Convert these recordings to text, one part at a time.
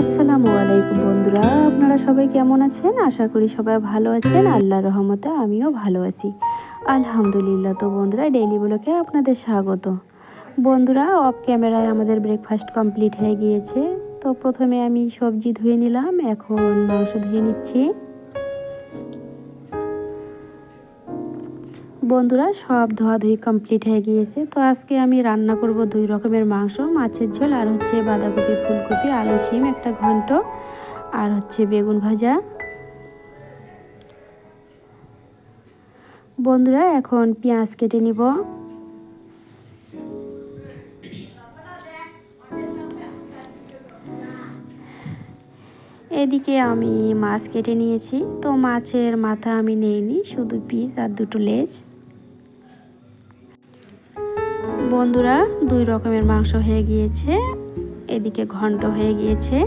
আসসালামু আলাইকুম বন্ধুরা, আপনারা সবাই কেমন আছেন? আশা করি সবাই ভালো আছেন। আল্লাহর রহমতে আমিও ভালো আছি। আলহামদুলিল্লাহ তো বন্ধুরা, ডেইলি ব্লকে আপনাদের স্বাগত। বন্ধুরা, অফ ক্যামেরায় আমাদের ব্রেকফাস্ট কমপ্লিট হয়ে গিয়েছে। তো প্রথমে আমি সবজি ধুয়ে নিলাম, এখন মাংস ধুয়ে নিচ্ছি। বন্ধুরা, সব ধোয়াধুয়ি কমপ্লিট হয়ে গিয়েছে। তো আজকে আমি রান্না করব দুই রকমের মাংস, মাছের ঝোল আর হচ্ছে বাঁধাকপি, ফুলকপি, আলু, শিম, একটা ঘন্ট আর হচ্ছে বেগুন ভাজা। বন্ধুরা, এখন পেঁয়াজ কেটে নিব। এদিকে আমি মাছ কেটে নিয়েছি। তো মাছের মাথা আমি নেইনি, শুধু পিস আর দুটো লেজ। বন্ধুরা, দুই রকমের মাংস হয়ে গিয়েছে। এদিকে ঘন্ট হয়ে গিয়েছে।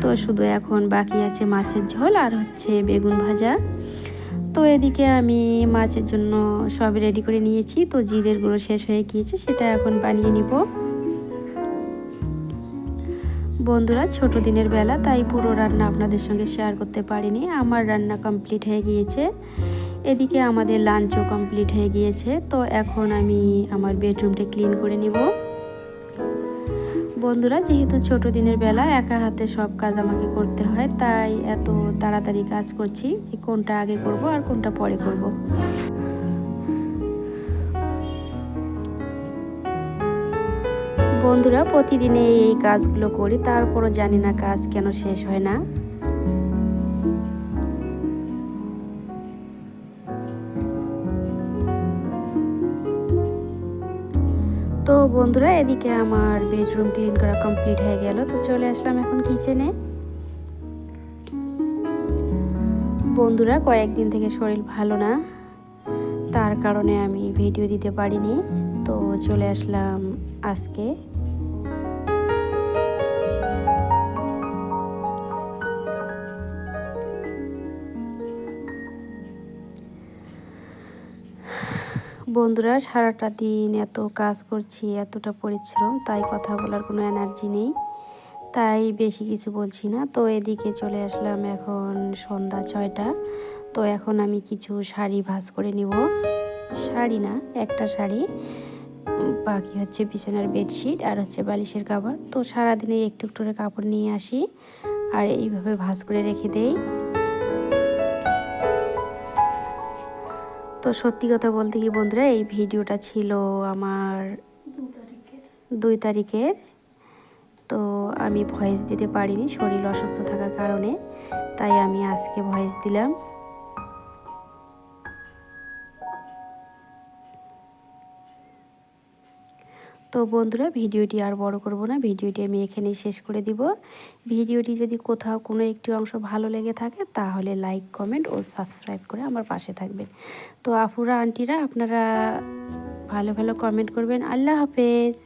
তো শুধু এখন বাকি আছে মাছের ঝোল আর হচ্ছে বেগুন ভাজা। তো এদিকে আমি মাছের জন্য সব রেডি করে নিয়েছি। তো জিরের গুঁড়ো শেষ হয়ে গিয়েছে, সেটা এখন বানিয়ে নিব। বন্ধুরা, ছোট দিনের বেলা, তাই পুরো রান্না আপনাদের সঙ্গে শেয়ার করতে পারিনি। আমার রান্না কমপ্লিট হয়ে গিয়েছে। এদিকে আমাদের লাঞ্চও কমপ্লিট হয়ে গিয়েছে, তো এখন আমি আমার বেডরুমটা ক্লিন করে নিব বন্ধুরা, যেহেতু ছোট দিনের বেলা, একা হাতে সব কাজ আমাকে করতে হয়, তাই এত তাড়াতাড়ি কাজ করছি যে কোনটা আগে করব আর কোনটা পরে করব। বন্ধুরা, প্রতিদিনে এই কাজগুলো করি, তারপরও জানি না কাজ কেন শেষ হয় না বন্ধুরা, এদিকে আমার বেডরুম ক্লিন করা কমপ্লিট হয়ে গেল। তো চলে আসলাম এখন কিচেনে বন্ধুরা, কয়েকদিন থেকে শরীর ভালো না। তার কারণে আমি ভিডিও দিতে পারিনি। তো চলে আসলাম আজকে। বন্ধুরা, সারাটা দিন এত কাজ করছি, এতটা পরিশ্রম, তাই কথা বলার কোনো এনার্জি নেই। তাই বেশি কিছু বলছি না। তো এদিকে চলে আসলাম এখন সন্ধ্যা ছয়টা। তো এখন আমি কিছু শাড়ি ভাজ করে নিব। শাড়ি না, একটা শাড়ি। বাকি হচ্ছে বিছানার বেডশিট আর হচ্ছে বালিশের কাপড়। তো সারাদিনে একটু একটু করে কাপড় নিয়ে আসি। আর এইভাবে ভাজ করে রেখে দেই। তো সত্যি কথা বলতে কি বন্ধুরা, এই ভিডিওটা ছিল আমার দুই তারিখের। তো আমি ভয়েস দিতে পারিনি, শরীর অসুস্থ থাকার কারণে, তাই আমি আজকে ভয়েস দিলাম। তো বন্ধুরা, ভিডিওটি আর বড় করব না, ভিডিওটি আমি এখানেই শেষ করে দিব। ভিডিওটি যদি কোথাও কোনো একটি অংশ ভালো লেগে থাকে, তাহলে লাইক, কমেন্ট ও সাবস্ক্রাইব করে আমার পাশে থাকবেন। তো আফুরা আন্টিরা, আপনারা ভালো ভালো কমেন্ট করবেন। আল্লাহ হাফেজ।